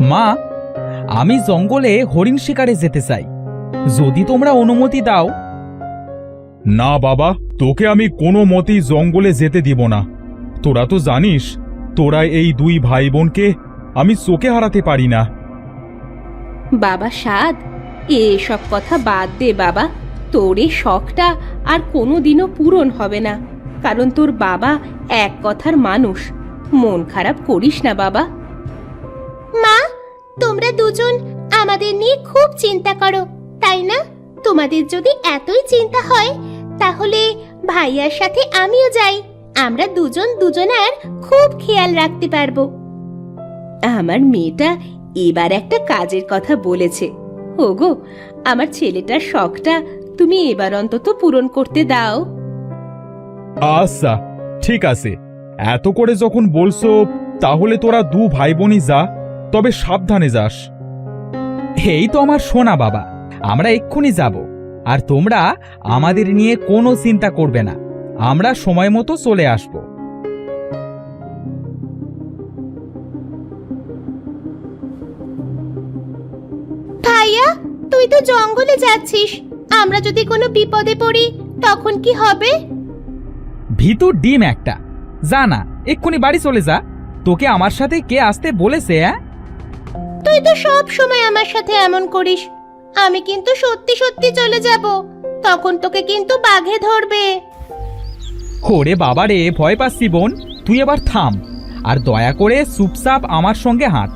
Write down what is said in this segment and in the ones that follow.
মা আমি জঙ্গলে হরিণ শিকারে যেতে চাই। যদি তোমরা অনুমতি দাও। না বাবা তোকে আমি কোনো মতেই জঙ্গলে যেতে দিব না। তোরা তো জানিস তোরা এই দুই ভাই বোনকে আমি চোখে হারাতে পারি না। বাবা সাদ এসব কথা বাদ দে বাবা। তোর এই শখটা আর কোনোদিনও পূরণ হবে না। কারণ তোর বাবা এক কথার মানুষ। মন খারাপ করিস না বাবা। তোমরা দুজন আমাদের নিয়ে খুব চিন্তা করো, তাই না? তোমাদের যদি এতই চিন্তা হয়, তাহলে ভাইয়ার সাথে আমিও যাই। আমরা দুজন দুজনার খুব খেয়াল রাখতে পারব। আমার মেয়েটা এবার একটা কাজের কথা বলেছে। ওগো, আমার ছেলেটার শখটা তুমি এবার অন্তত পূরণ করতে দাও। আচ্ছা ঠিক আছে। এত করে যখন বলছো, তাহলে তোরা দু ভাই বোনই যা। তবে সাবধানে যাস। এই তো আমার সোনা বাবা আমরা এক্ষুনি যাব আর তোমরা আমাদের নিয়ে কোনো চিন্তা করবে না আমরা সময় মতো চলে আসব। ভাইয়া তুই তো জঙ্গলে যাচ্ছিস আমরা যদি কোনো বিপদে পড়ি তখন কি হবে? ভিতর ডিম একটা যা না এক্ষুনি বাড়ি চলে যা তোকে আমার সাথে কে আসতে বলেছে হ্যাঁ তুই তো সব সময় আমার সাথে এমন করিস। আমি কিন্তু সত্যি সত্যি চলে যাব। তখন তোকে কিন্তু বাঘে ধরবে। ওরে বাবারে, ভয় পাচ্ছি বোন। তুই এবার থাম। আর দয়া করে সুপসাপ আমার সঙ্গে হাঁট।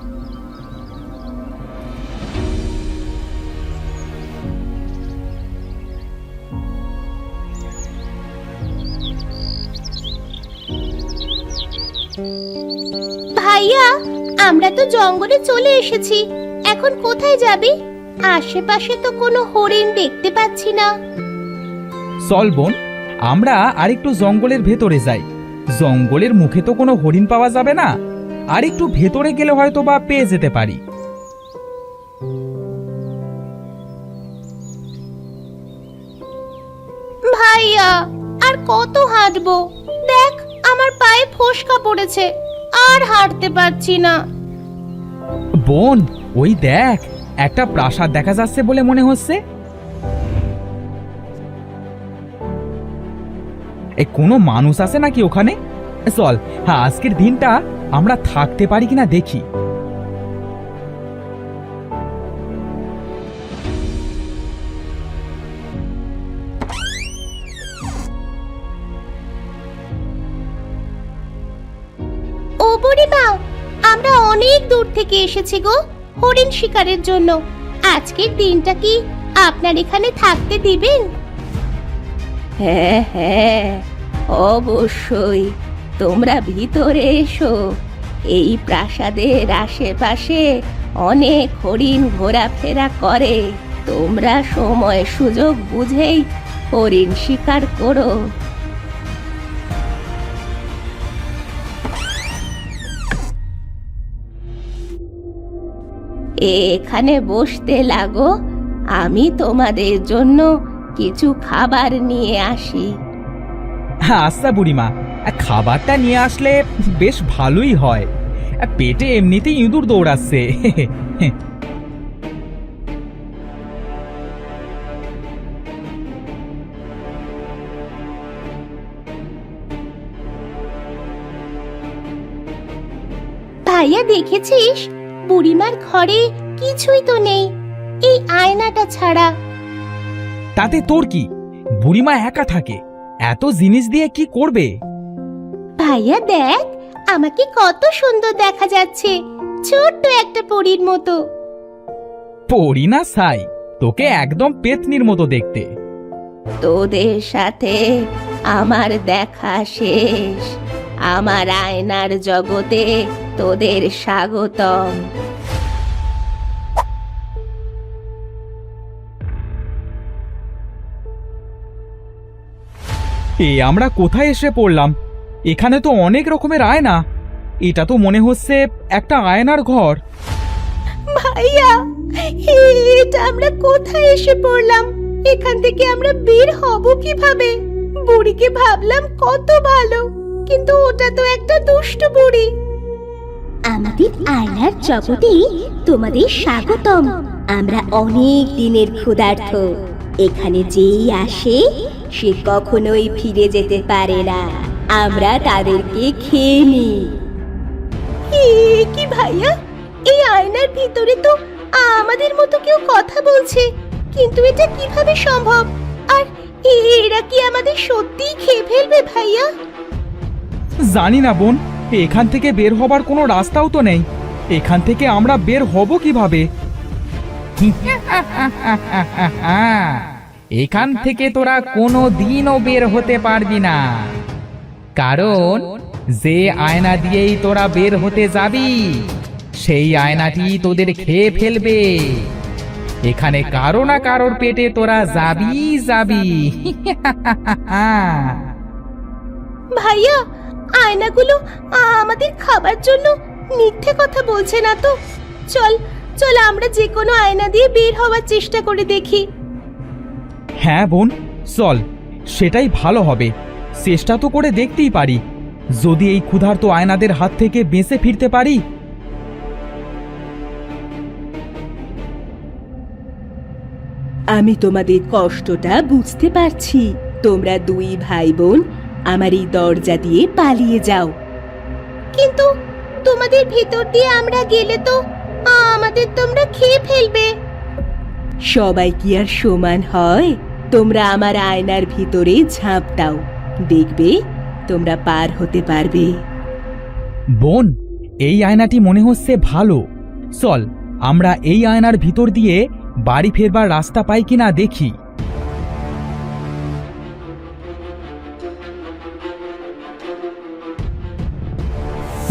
আমরা তো জঙ্গলে চলে এসেছি। এখন কোথায় যাবি? আশেপাশে তো কোনো হরিণ দেখতে পাচ্ছি না। চল বোন আমরা আরেকটু জঙ্গলের ভেতরে যাই। জঙ্গলের মুখে তো কোনো হরিণ পাওয়া যাবে না। আর একটু ভেতরে গেলে হয়তো বা পেয়ে যেতে পারি। ভাইয়া আর কত হাঁটবো? দেখ আমার পায়ে ফোসকা পড়েছে। আর হাঁটতে পারছি না। বোন, ওই দেখ, একটা প্রাসাদ দেখা যাচ্ছে বলে মনে হচ্ছে। এ, কোনো মানুষ আছে নাকি ওখানে? চল হ্যাঁ আজকের দিনটা আমরা থাকতে পারি কিনা দেখি। থেকে এসেছি গো হরিণ শিকারের জন্য। আজকের দিনটা কি আপনার এখানে থাকতে দিবেন? হ্যাঁ হ্যাঁ অবশ্যই। তোমরা ভিতরে এসো। এই প্রাসাদের আশেপাশে অনেক হরিণ ঘোরাফেরা করে। তোমরা সময় সুযোগ বুঝেই হরিণ শিকার করো। এখানে বসতে লাগো। আমি তোমাদের জন্য কিছু খাবার নিয়ে আসি। আচ্ছা বুড়িমা খাবারটা নিয়ে আসলে বেশ ভালোই হয়। পেটে এমনিতেই ইঁদুর দৌড়াচ্ছে। ভাইয়া দেখেছিস? বুড়িমার ঘরে কিছুই তো নেই। এই আয়নাটা ছাড়া। তাতে তোর কি? বুড়িমা একা থাকে। এত জিনিস দিয়ে কি করবে? ভাইয়া দেখ আমাকে কত সুন্দর দেখা যাচ্ছে। ছোট্ট একটা পরীর মতো। পড়ি না সাই তোকে একদম পেতনির মতো দেখতে। তোদের সাথে আমার দেখা শেষ। আমার আয়নার জগতে তোদের স্বাগতম। এ আমরা কোথায় এসে পড়লাম? এখানে তো অনেক রকমের আয়না। এটা তো মনে হচ্ছে একটা আয়নার ঘর। ভাইয়া এটা আমরা কোথায় এসে পড়লাম? এখান থেকে আমরা বের হব কীভাবে? বুড়িকে ভাবলাম কত ভালো কিন্তু ওটা তো একটা দুষ্ট বুড়ি। আমাদের আয়নার জগতে তোমাদের স্বাগতম। আমরা অনেক দিনের ক্ষুধার্থ এখানে যেই আসে সে কখনোই ফিরে যেতে পারে না। আমরা তাদেরকে খেয়ে নিই। কি ভাইয়া? এই আয়নার ভিতরে তো আমাদের মতো কেউ কথা বলছে। কিন্তু এটা কীভাবে সম্ভব? আর এরা কি আমাদের সত্যিই খেয়ে ফেলবে ভাইয়া? জানি না বোন এখান থেকে বের হবার কোনো রাস্তাও তো নেই। এখান থেকে আমরা বের হব কীভাবে? এখান থেকে তোরা কোনো দিনও বের হতে পারবি না। কারণ যে আয়না দিয়েই তোরা বের হতে যাবি, সেই আয়নাটি তোদের খেয়ে ফেলবে। এখানে কারও না কারোর পেটে তোরা যাবি যাবি। ভাইয়া, আয়নাগুলো আমাদের খাবার জন্য মিথ্যে কথা বলছে না তো। চল চল আমরা যে কোনো আয়না দিয়ে বের হওয়ার চেষ্টা করে দেখি। হ্যাঁ বোন, চল, সেটাই ভালো হবে। চেষ্টা তো করে দেখতেই পারি। যদি এই ক্ষুধার্ত আয়নাদের হাত থেকে বেঁচে ফিরতে পারি? আমি তোমাদের কষ্টটা বুঝতে পারছি। তোমরা দুই ভাই বোন, আমার এই দরজা দিয়ে পালিয়ে যাও। কিন্তু তোমাদের ভেতর দিয়ে আমরা গেলে তো আমাদের তোমরা খেয়ে ফেলবে। সবাই কি আর সমান হয়? তোমরা আমার আয়নার ভিতরে ঝাঁপ দাও। দেখবে, তোমরা পার হতে পারবে। বোন, এই আয়নাটি মনে হচ্ছে ভালো। চল, আমরা এই আয়নার ভিতর দিয়ে বাড়ি ফেরবার রাস্তা পাই কিনা দেখি।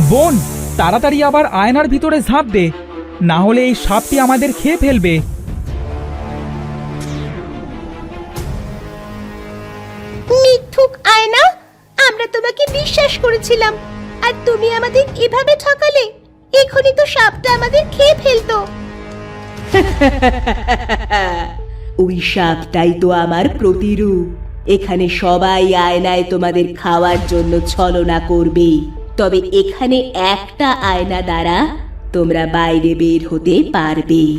বোন, তাড়াতাড়ি আবার আয়নার ভিতরে ঝাঁপ দে। না হলে এই সাপটি আমাদের খেয়ে ফেলবে। বিশ্বাস করেছিলাম। আর তুমি আমাদের এভাবে ঠকালে, এখনই তো সাপটা আমাদের খেয়ে ফেলতো। ওই সাপটাই তো আমার প্রতিরূপ। এখানে সবাই আয়নায় তোমাদের খাওয়ার জন্য ছলনা করবে। তবে এখানে একটা আয়না দ্বারা তোমরা বাইরে বের হতে পারবে।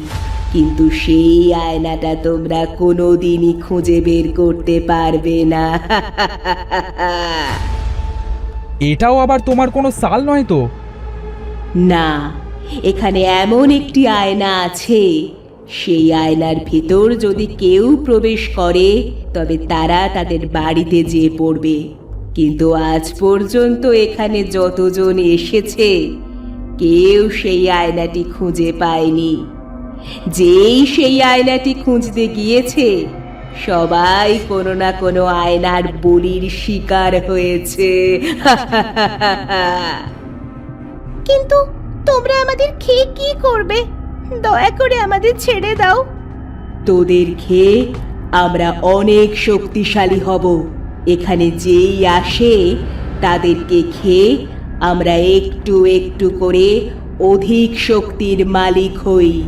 কিন্তু সেই আয়নাটা তোমরা কোনোদিনই খুঁজে বের করতে পারবে না। এটাও আবার তোমার কোনো সাল নয় তো? না, এখানে এমন একটি আয়না আছে। সেই আয়নার ভিতর যদি কেউ প্রবেশ করে, তবে তারা তাদের বাড়িতে যেয়ে পড়বে। কিন্তু আজ পর্যন্ত এখানে যতজন এসেছে, কেউ সেই আয়নাটি খুঁজে পায়নি। যেই সেই আয়নাটি খুঁজতে গিয়েছে সবাই কোনো না কোনো আয়নার বলির শিকার হয়েছে। কিন্তু তোমরা আমাদের খেয়ে কি করবে? দয়া করে আমাদের ছেড়ে দাও। তোদের খেয়ে আমরা অনেক শক্তিশালী হব। এখানে যেই আসে তাদেরকে খেয়ে আমরা একটু একটু করে অধিক শক্তির মালিক হই।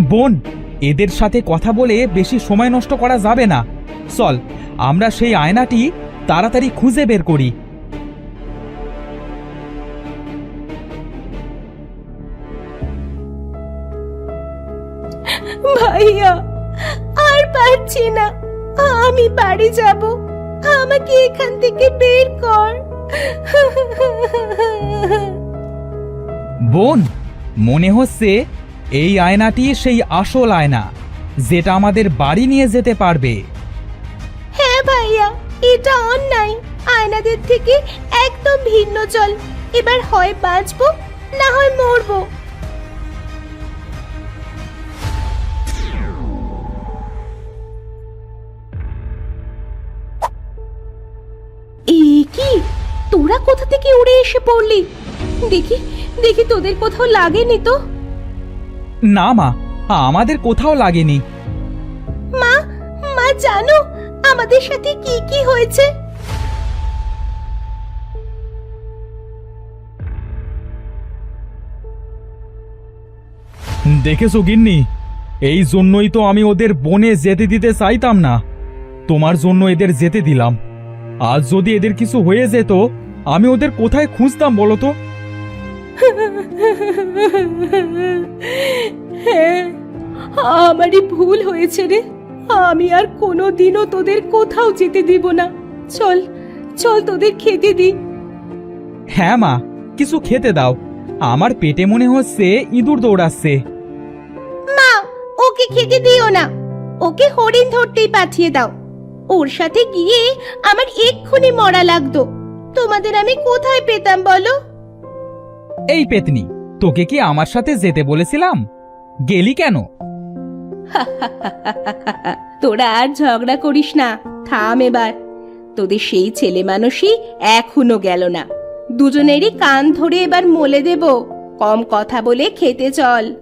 বোন এদের সাথে কথা বলে বেশি সময় নষ্ট করা যাবে না। চল আমরা সেই আয়নাটি তাড়াতাড়ি খুঁজে বের করি। ভাইয়া আর পারছি না। আমি বাড়ি যাব। আমাকে এখান থেকে বের কর। বোন মনে হচ্ছে এই আয়নাটি সেই আসল আয়না, যেটা আমাদের বাড়ি নিয়ে যেতে পারবে। হ্যাঁ ভাইয়া, এটা অন্যায়। আয়নাদের থেকে একদম ভিন্ন চল। এবার হয় বাঁচবো, না হয় মরবো। কি? তোরা কোথা থেকে উড়ে এসে পড়লি? দেখি দেখি তোদের কোথাও লাগেনি তো। না মা আমাদের কোথাও লাগেনি। মা মা জানো আমাদের সাথে কি কি হয়েছে? দেখেছ গিন্নি? এই জন্যই তো আমি ওদের বনে যেতে দিতে চাইতাম না। তোমার জন্য এদের যেতে দিলাম। আজ যদি এদের কিছু হয়ে যেত আমি ওদের কোথায় খুঁজতাম বলো তো? হ্যাঁ আমারই ভুল হয়েছে রে। আমি আর কোনো দিনও তোদের কোথাও যেতে দিব না। চল চল তোদের খেতে দি হ্যাঁ মা কিছু খেতে দাও। আমার পেটে মনে হচ্ছে ইঁদুর দৌড়াচ্ছে মা ওকে খেতে দিও না। ওকে হরিণ ধরতেই পাঠিয়ে দাও। ওর সাথে গিয়ে আমার এক্ষুনি মরা লাগতো। তোমাদের আমি কোথায় পেতাম বলো? এই পেতনি তোকে কি আমার সাথে যেতে বলেছিলাম? গেলি কেন? তোরা আর ঝগড়া করিস না, থাম এবার। তোদের সেই ছেলে মানুষই এখনও গেল না। দুজনেরই কান ধরে এবার মলে দেব, কম কথা বলে খেতে চল।